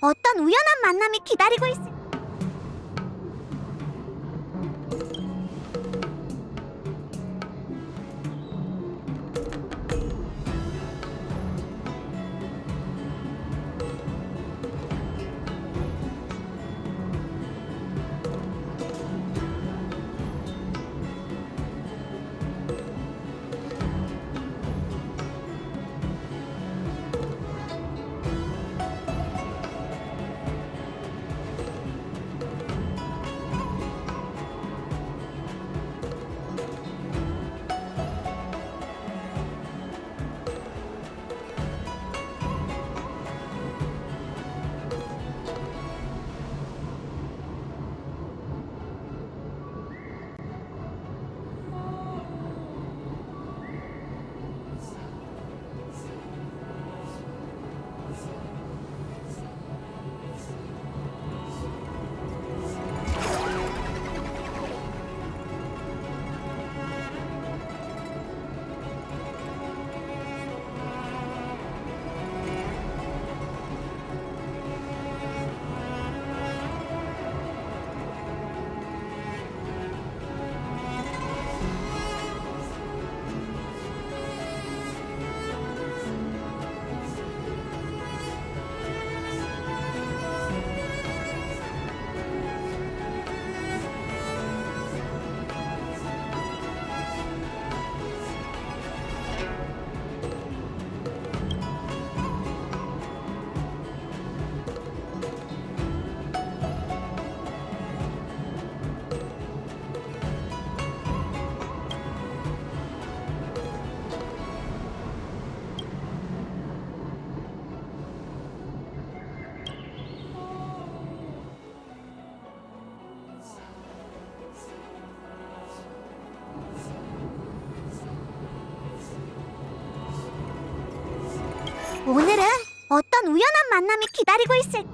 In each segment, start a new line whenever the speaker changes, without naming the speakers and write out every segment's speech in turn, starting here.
어떤 우연한 만남이 기다리고 있을 어떤 우연한 만남이 기다리고 있을까?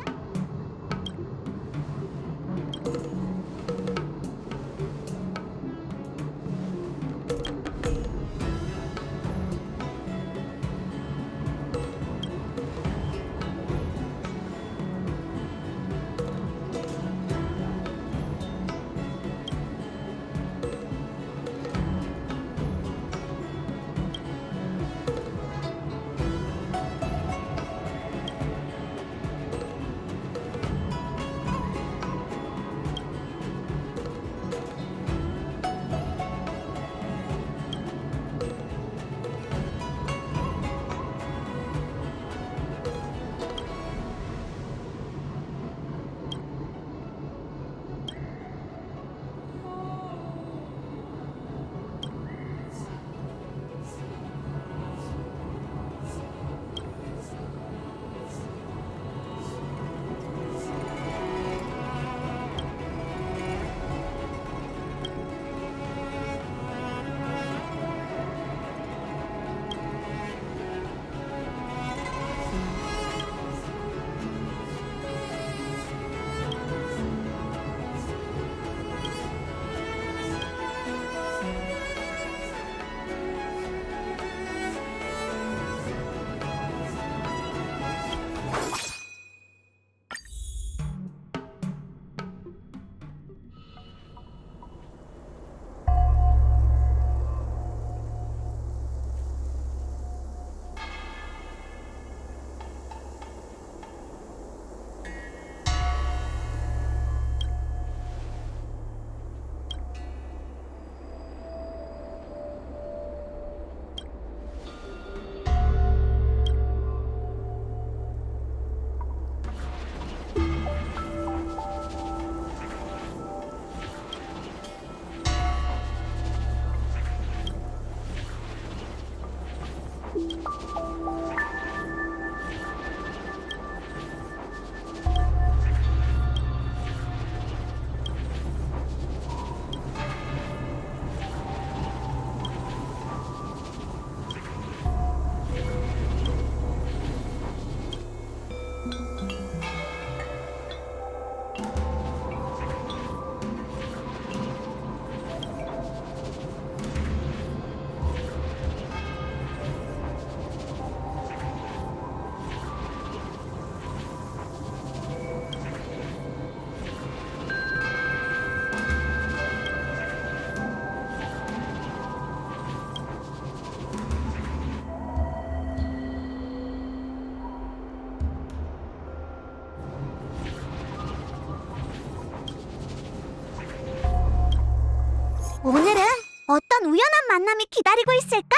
만남이 기다리고 있을까?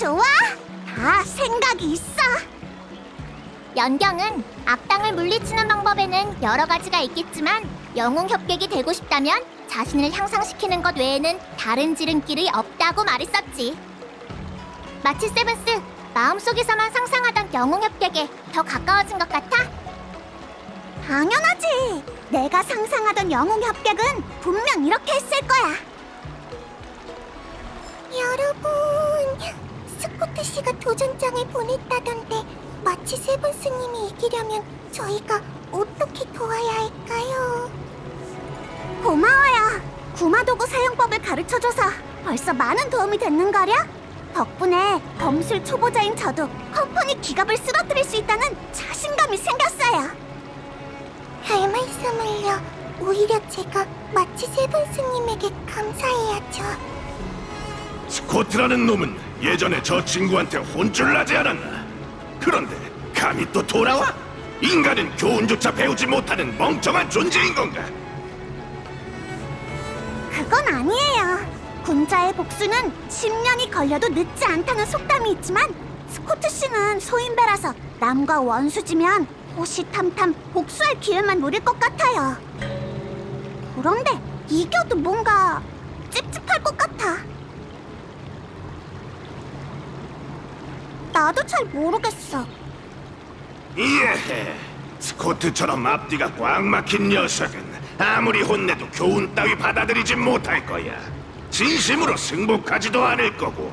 좋아! 다 생각이 있어!
연경은 악당을 물리치는 방법에는 여러 가지가 있겠지만 영웅 협객이 되고 싶다면 자신을 향상시키는 것 외에는 다른 지름길이 없다고 말했었지. 마치 세븐스 마음속에서만 상상하던 영웅 협객에 더 가까워진 것 같아?
당연하지! 내가 상상하던 영웅 협객은 분명 이렇게 했을 거야!
여러분, 스코트 씨가 도전장을 보냈다던데 마치 세븐 스님이 이기려면 저희가 어떻게 도와야 할까요?
고마워요! 구마도구 사용법을 가르쳐줘서 벌써 많은 도움이 됐는거려? 덕분에 검술 초보자인 저도 컴퍼니 기갑을 쓰러뜨릴 수 있다는 자신감이 생겼어요!
할 말씀을요. 오히려 제가 마치 세븐 스님에게 감사해야죠.
스코트라는 놈은 예전에 저 친구한테 혼쭐 나지 않았나? 그런데 감히 또 돌아와? 인간은 교훈조차 배우지 못하는 멍청한 존재인 건가?
그건 아니에요. 군자의 복수는 10년이 걸려도 늦지 않다는 속담이 있지만 스코트 씨는 소인배라서 남과 원수지면 호시탐탐 복수할 기회만 노릴 것 같아요. 그런데 이겨도 뭔가 찝찝할 것 같아. 나도 잘 모르겠어.
이해해. 스코트처럼 앞뒤가 꽉 막힌 녀석은 아무리 혼내도 교훈 따위 받아들이지 못할 거야. 진심으로 승복하지도 않을 거고.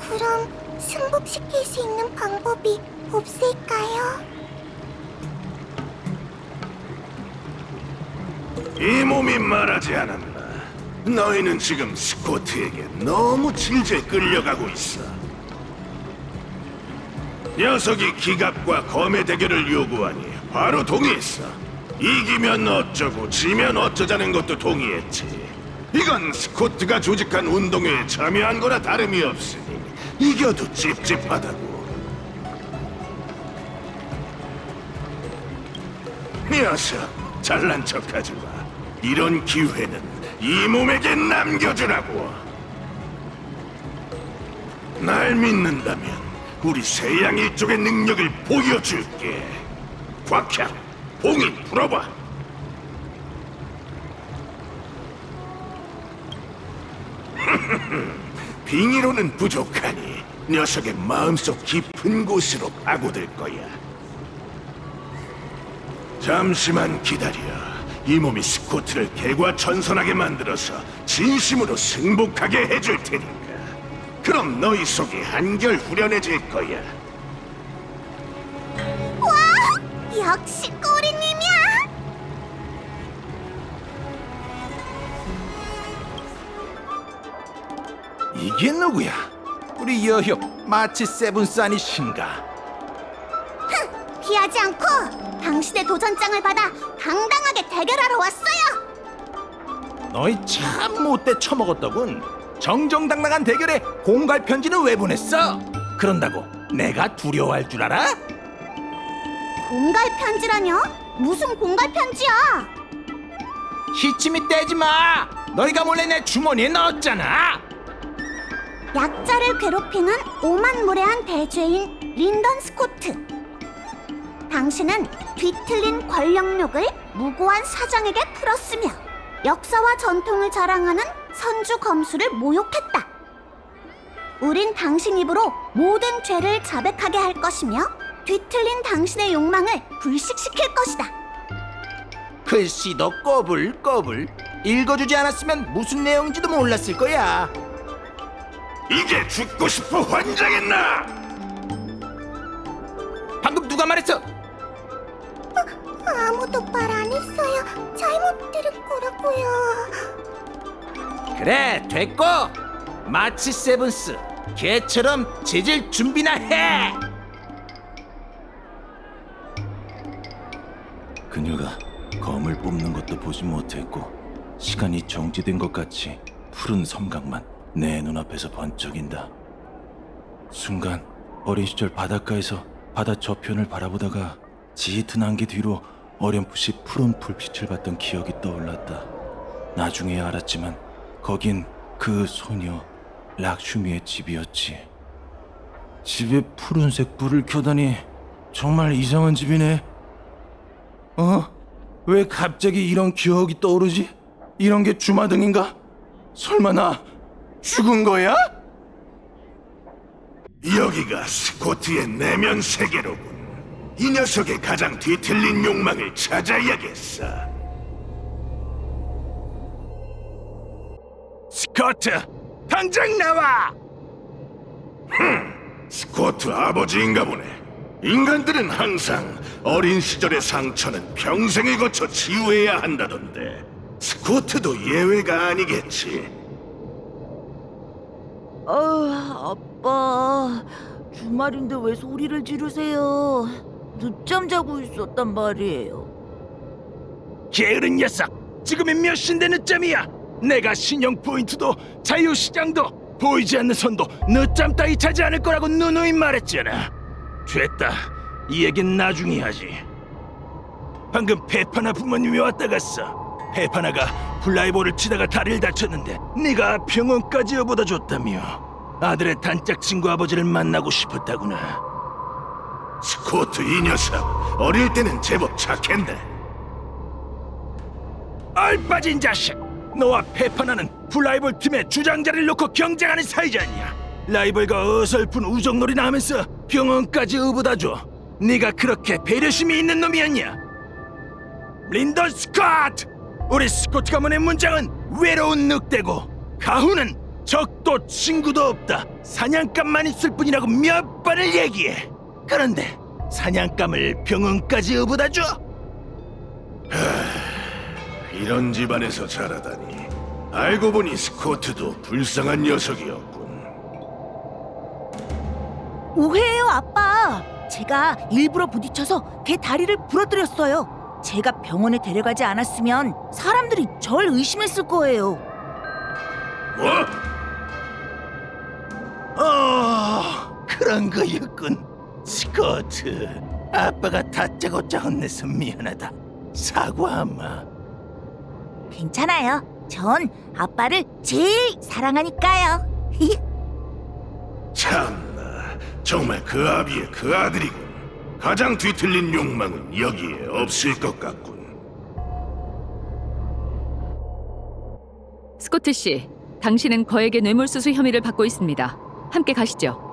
그럼 승복시킬 수 있는 방법이 없을까요?
이 몸이 말하지 않았나? 너희는 지금 스코트에게 너무 질질 끌려가고 있어. 녀석이 기갑과 검의 대결을 요구하니 바로 동의했어. 이기면 어쩌고 지면 어쩌자는 것도 동의했지. 이건 스코트가 조직한 운동회에 참여한 거나 다름이 없으니 이겨도 찝찝하다고. 녀석, 잘난 척하지 마. 이런 기회는 이 몸에게 남겨주라고. 날 믿는다면 우리 세양 일족의 능력을 보여줄게. 곽향, 봉인 풀어봐. 빙의로는 부족하니 녀석의 마음속 깊은 곳으로 파고들 거야. 잠시만 기다려. 이 몸이 스코트를 개과천선하게 만들어서 진심으로 승복하게 해줄 테니까. 그럼 너희 속이 한결 후련해질 거야.
와! 역시 꼬리님이야!
이게 누구야? 우리 여협 마치 세븐스 아니신가?
피하지 않고 당신의 도전장을 받아 당당하게 대결하러 왔어요!
너희 참 못돼 처먹었더군. 정정당당한 대결에 공갈 편지는 왜 보냈어? 그런다고 내가 두려워할 줄 알아?
공갈 편지라뇨? 무슨 공갈 편지야?
시치미 떼지 마. 너희가 몰래 내 주머니에 넣었잖아.
약자를 괴롭히는 오만무례한 대죄인 린던 스코트. 당신은 뒤틀린 권력욕을 무고한 사장에게 풀었으며 역사와 전통을 자랑하는 선주 검수를 모욕했다. 우린 당신 입으로 모든 죄를 자백하게 할 것이며 뒤틀린 당신의 욕망을 불식시킬 것이다.
글씨도 꼬불꼬불 읽어주지 않았으면 무슨 내용인지도 몰랐을 거야.
이게 죽고 싶어 환장했나?
방금 누가 말했어?
아무도 말 안 했어요. 잘못 들은 거라고요.
그래 됐고 마치 세븐스 개처럼 재질 준비나 해.
그녀가 검을 뽑는 것도 보지 못했고 시간이 정지된 것 같이 푸른 섬각만 내 눈앞에서 번쩍인다. 순간 어린 시절 바닷가에서 바다 저편을 바라보다가 짙은 안개 뒤로 어렴풋이 푸른 불빛을 봤던 기억이 떠올랐다. 나중에야 알았지만 거긴 그 소녀 락슈미의 집이었지. 집에 푸른색 불을 켜다니 정말 이상한 집이네. 어? 왜 갑자기 이런 기억이 떠오르지? 이런 게 주마등인가? 설마 나 죽은 거야?
여기가 스코트의 내면 세계로군. 이 녀석의 가장 뒤틀린 욕망을 찾아야겠어.
스코트 당장 나와.
스코트 아버지인가 보네. 인간들은 항상 어린 시절의 상처는 평생을 거쳐 치유해야 한다던데. 스코트도 예외가 아니겠지.
아, 아빠. 주말인데 왜 소리를 지르세요? 늦잠 자고 있었단 말이에요.
게으른 녀석. 지금이 몇 시인데 늦잠이야. 내가 신용 포인트도 자유시장도 보이지 않는 선도 늦잠 따위 차지 않을 거라고 누누이 말했잖아. 됐다. 이 얘긴 나중에 하지. 방금 페파나 부모님이 왔다 갔어. 페파나가 플라이볼을 치다가 다리를 다쳤는데 네가 병원까지 여보다 줬다며. 아들의 단짝 친구 아버지를 만나고 싶었다구나.
스코트 이 녀석 어릴 때는 제법 착했네.
알빠진 자식! 너와 페파나는 플라이볼 팀의 주장자를 놓고 경쟁하는 사이잖냐? 라이벌과 어설픈 우정놀이나 하면서 병원까지 의붓다 줘. 네가 그렇게 배려심이 있는 놈이었냐? 린던 스콧! 우리 스코트 가문의 문장은 외로운 늑대고 가훈은 적도 친구도 없다. 사냥감만 있을 뿐이라고 몇 번을 얘기해. 그런데 사냥감을 병원까지 의붓다 줘?
이런 집안에서 자라다니. 알고 보니 스코트도 불쌍한 녀석이었군.
오해예요, 아빠. 제가 일부러 부딪혀서 걔 다리를 부러뜨렸어요. 제가 병원에 데려가지 않았으면 사람들이 절 의심했을 거예요.
뭐?
어, 그런 거였군. 스코트, 아빠가 다짜고짜 혼내서 미안하다. 사과하마.
괜찮아요. 전 아빠를 제일 사랑하니까요.
참나, 정말 그 아비의 그 아들이군. 가장 뒤틀린 욕망은 여기에 없을 것 같군.
스코트 씨, 당신은 거액의 뇌물수수 혐의를 받고 있습니다. 함께 가시죠.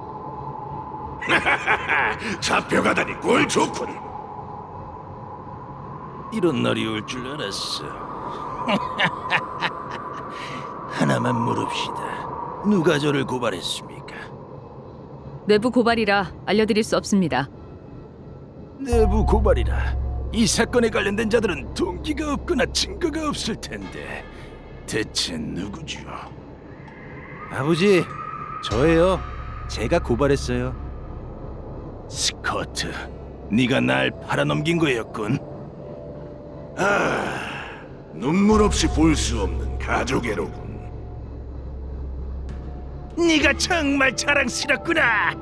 잡혀가다니 꼴 좋군.
이런 날이 올 줄 알았어. 하나만 물읍시다. 누가 저를 고발했습니까?
내부 고발이라 알려드릴 수 없습니다.
내부 고발이라. 이 사건에 관련된 자들은 동기가 없거나 증거가 없을 텐데 대체 누구죠? 아버지, 저예요. 제가 고발했어요.
스코트, 네가 날 팔아넘긴 거였군.
눈물 없이 볼 수 없는 가족애로군.
네가 정말 자랑스럽구나.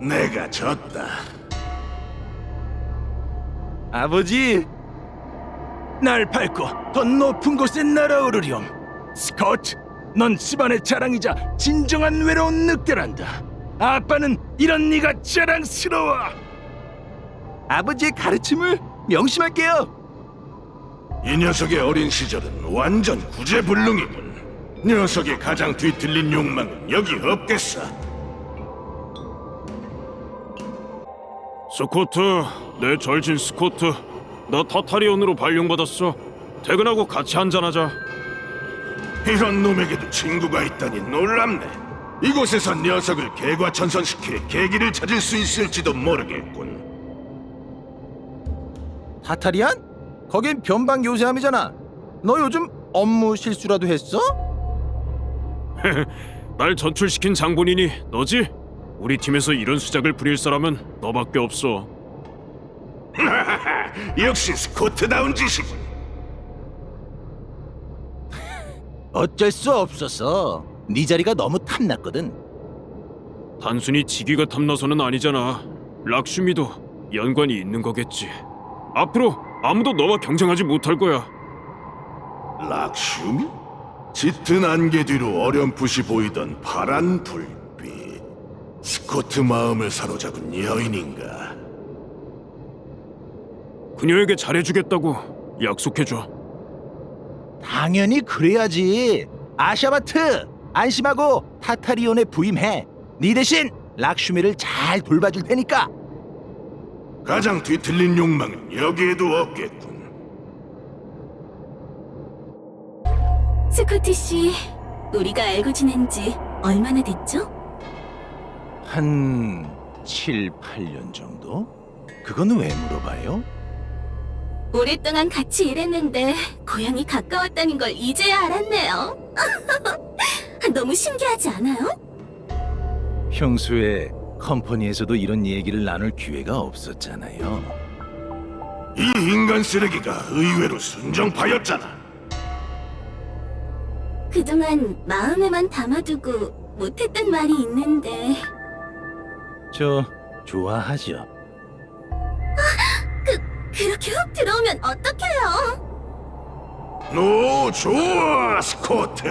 내가 졌다.
아버지,
날 밟고 더 높은 곳에 날아오르렴. 스코트, 넌 집안의 자랑이자 진정한 외로운 늑대란다. 아빠는 이런 네가 자랑스러워.
아버지의 가르침을 명심할게요.
이 녀석의 어린 시절은 완전 구제불능이군. 녀석의 가장 뒤틀린 욕망은 여기 없겠어.
스코트, 내 절친 스코트. 나 타타리온으로 발령받았어. 퇴근하고 같이 한잔하자.
이런 놈에게도 친구가 있다니 놀랍네. 이곳에서 녀석을 개과천선시킬 계기를 찾을 수 있을지도 모르겠군.
타타리안? 거긴 변방 요새함이잖아. 너 요즘 업무 실수라도 했어?
날 전출시킨 장본인이 너지? 우리 팀에서 이런 수작을 부릴 사람은 너밖에 없어.
역시 스코트다운 짓이군.
어쩔 수 없었어. 네 자리가 너무 탐났거든.
단순히 지기가 탐나서는 아니잖아. 락슈미도 연관이 있는 거겠지. 앞으로 아무도 너와 경쟁하지 못할 거야.
락슈미? 짙은 안개 뒤로 어렴풋이 보이던 파란 불빛. 스코트 마음을 사로잡은 여인인가?
그녀에게 잘해주겠다고 약속해줘.
당연히 그래야지. 아샤바트 안심하고 타타리온에 부임해. 네 대신 락슈미를 잘 돌봐줄 테니까.
가장 뒤틀린 욕망은 여기에도 없겠군.
스코트 씨, 우리가 알고 지낸 지 얼마나 됐죠?
한 7, 8년 정도? 그건 왜 물어봐요?
오랫동안 같이 일했는데 고향이 가까웠다는 걸 이제야 알았네요. 너무 신기하지 않아요?
평소에 컴퍼니에서도 이런 얘기를 나눌 기회가 없었잖아요.
이 인간 쓰레기가 의외로 순정파였잖아.
그동안 마음에만 담아두고 못했던 말이 있는데
저 좋아하죠.
그렇게 훅 들어오면 어떡해요?
오, 좋아, 스코트.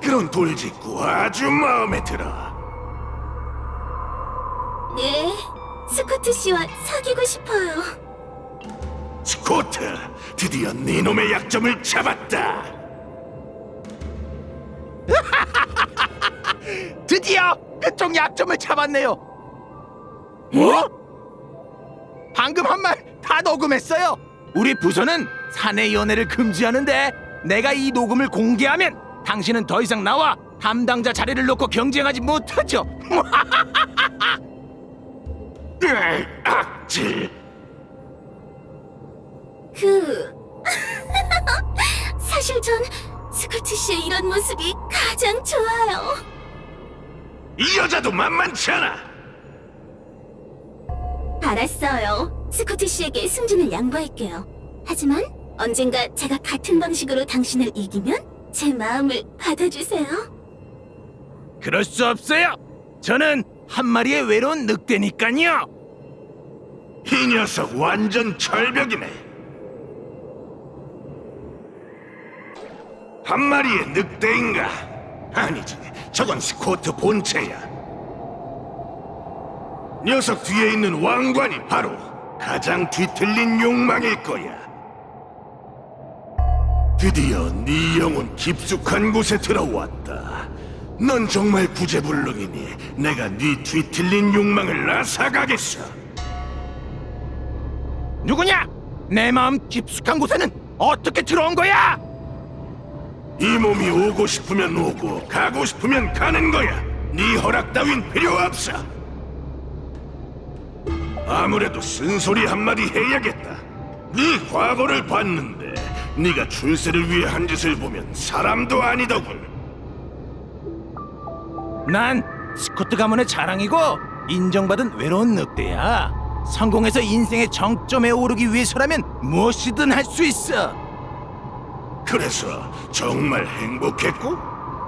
그런 돌직구 아주 마음에 들어.
네, 스코트 씨와 사귀고 싶어요.
스코트, 드디어 네 놈의 약점을 잡았다.
드디어 그쪽 약점을 잡았네요. 뭐? 방금 한 말 다 녹음했어요. 우리 부서는 사내 연애를 금지하는데 내가 이 녹음을 공개하면 당신은 더 이상 나와 담당자 자리를 놓고 경쟁하지 못하죠.
으, 악질.
그 사실 전 스코트 씨의 이런 모습이 가장 좋아요.
이 여자도 만만치 않아.
알았어요. 스코트 씨에게 승진을 양보할게요. 하지만 언젠가 제가 같은 방식으로 당신을 이기면 제 마음을 받아주세요.
그럴 수 없어요. 저는 한 마리의 외로운 늑대니까요.
이 녀석 완전 철벽이네. 한 마리의 늑대인가? 아니지, 저건 스코트 본체야. 녀석 뒤에 있는 왕관이 바로 가장 뒤틀린 욕망일 거야. 드디어 네 영혼 깊숙한 곳에 들어왔다. 넌 정말 구제불능이니 내가 네 뒤틀린 욕망을 나사가겠어.
누구냐? 내 마음 깊숙한 곳에는 어떻게 들어온 거야?
이 몸이 오고 싶으면 오고 가고 싶으면 가는 거야. 네 허락 따윈 필요 없어. 아무래도 쓴소리 한마디 해야겠다. 네 과거를 봤는데 네가 출세를 위해 한 짓을 보면 사람도 아니더군.
난 스코트 가문의 자랑이고 인정받은 외로운 늑대야. 성공해서 인생의 정점에 오르기 위해서라면 무엇이든 할 수 있어.
그래서 정말 행복했고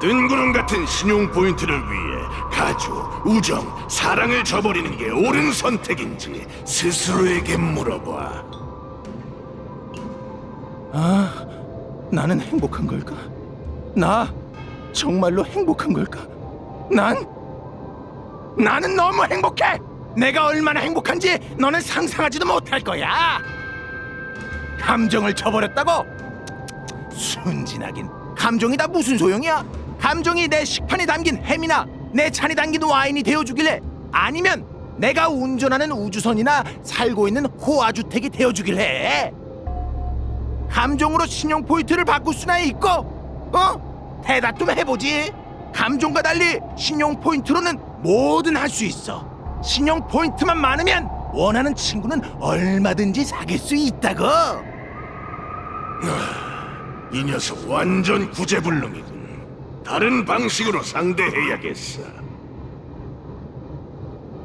뜬구름 같은 신용 포인트를 위해 가족, 우정, 사랑을 저버리는 게 옳은 선택인지 스스로에게 물어봐.
아, 나는 행복한 걸까? 나 정말로 행복한 걸까? 난 나는 너무 행복해. 내가 얼마나 행복한지 너는 상상하지도 못할 거야. 감정을 저버렸다고? 순진하긴. 감정이 다 무슨 소용이야? 감정이 내 식판에 담긴 햄이나 내 잔에 담긴 와인이 되어주길래 아니면 내가 운전하는 우주선이나 살고 있는 호화주택이 되어주길래 감정으로 신용 포인트를 바꿀 수나 있고 어? 대답 좀 해보지 감정과 달리 신용 포인트로는 뭐든 할 수 있어 신용 포인트만 많으면 원하는 친구는 얼마든지 사귈 수 있다고
이 녀석 완전 구제불능이군. 다른 방식으로 상대해야겠어.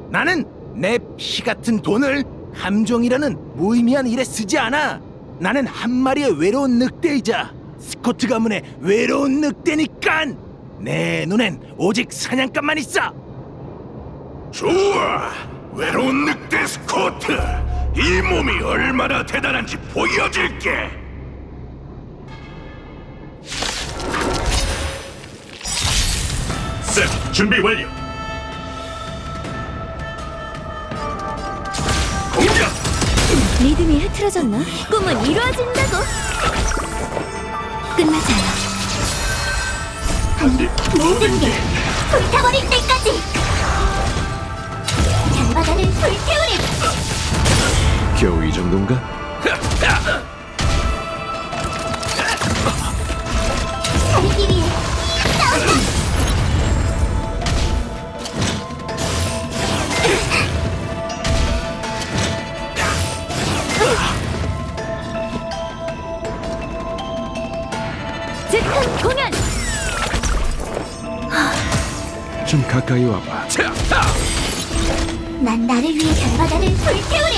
나는 내 피 같은 돈을 감정이라는 무의미한 일에 쓰지 않아. 나는 한 마리의 외로운 늑대이자 스코트 가문의 외로운 늑대니깐 내 눈엔 오직 사냥감만 있어.
좋아. 외로운 늑대 스코트. 이 몸이 얼마나 대단한지 보여줄게. 셋, 준비 완료.
믿음이 흐트러졌나? 꿈은 이루어진다고. 않아.
모든 게
불타버릴 때까지 결바다를 불태우리
겨우 이 정도인가? 가까이 와봐.
난 나를 위해 결바다를 불태우리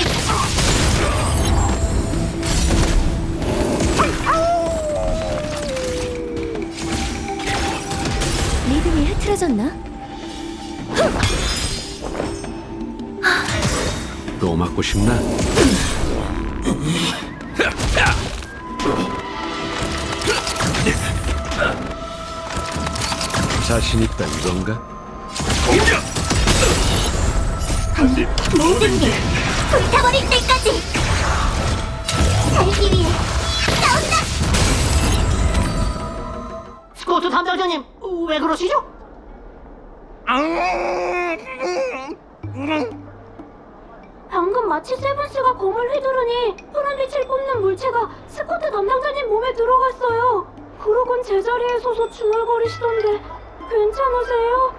믿음이 흐트러졌나?
또 맞고 싶나? 자신 있다 이건가?
모든 게 불타버릴 때까지 살기 위해 싸운다
스코트 담당자님 왜 그러시죠?
방금 마치 세븐스가 검을 휘두르니 푸른 빛을 뿜는 물체가 스코트 담당자님 몸에 들어갔어요. 그러곤 제자리에 서서 중얼거리시던데 괜찮으세요?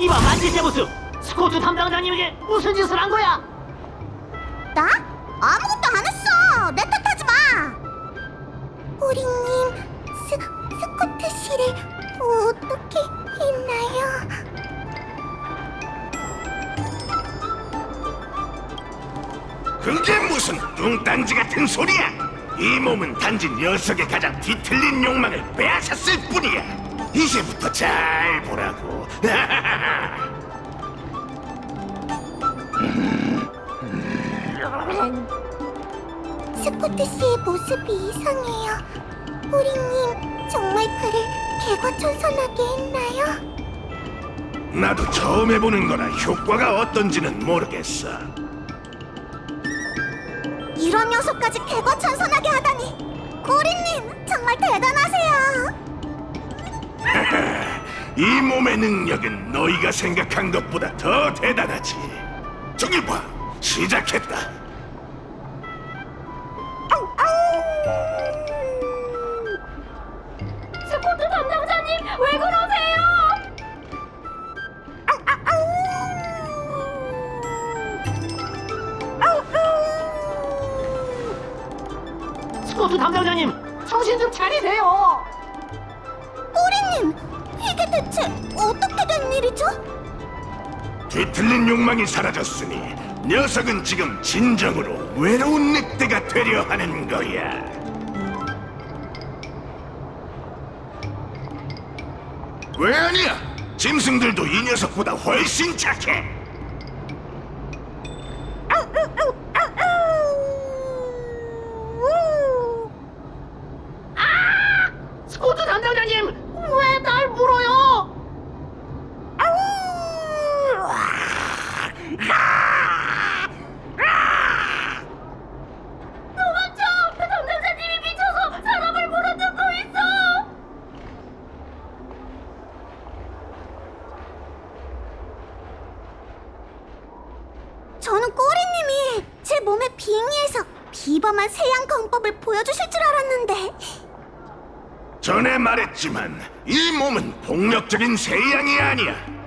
이봐 만지 세부스 스코트 담당자님에게 무슨 짓을 한 거야?
나? 아무것도 안 했어. 내 탓하지 마. 우리님 스 스코트 씨를 어떻게 했나요?
그게 무슨 뚱딴지 같은 소리야? 이 몸은 단지 녀석의 가장 뒤틀린 욕망을 빼앗았을 뿐이야. 이제부터 잘 보라고.
스코트 씨의 모습이 이상해요. 우리님 정말 그를 개과천선하게 했나요?
나도 처음 해보는 거라 효과가 어떤지는 모르겠어.
이런 녀석까지 개과천선하게 하다니 꼬리님 정말 대단하세요.
이 몸의 능력은 너희가 생각한 것보다 더 대단하지. 저기 봐, 시작했다.
스코트 담당자님
정신 좀 차리세요.
꼬리님 이게 대체 어떻게 된 일이죠?
뒤틀린 욕망이 사라졌으니 녀석은 지금 진정으로 외로운 늑대가 되려 하는 거야. 왜 아니야? 짐승들도 이 녀석보다 훨씬 착해. 하지만 이 몸은 폭력적인 세양이 아니야.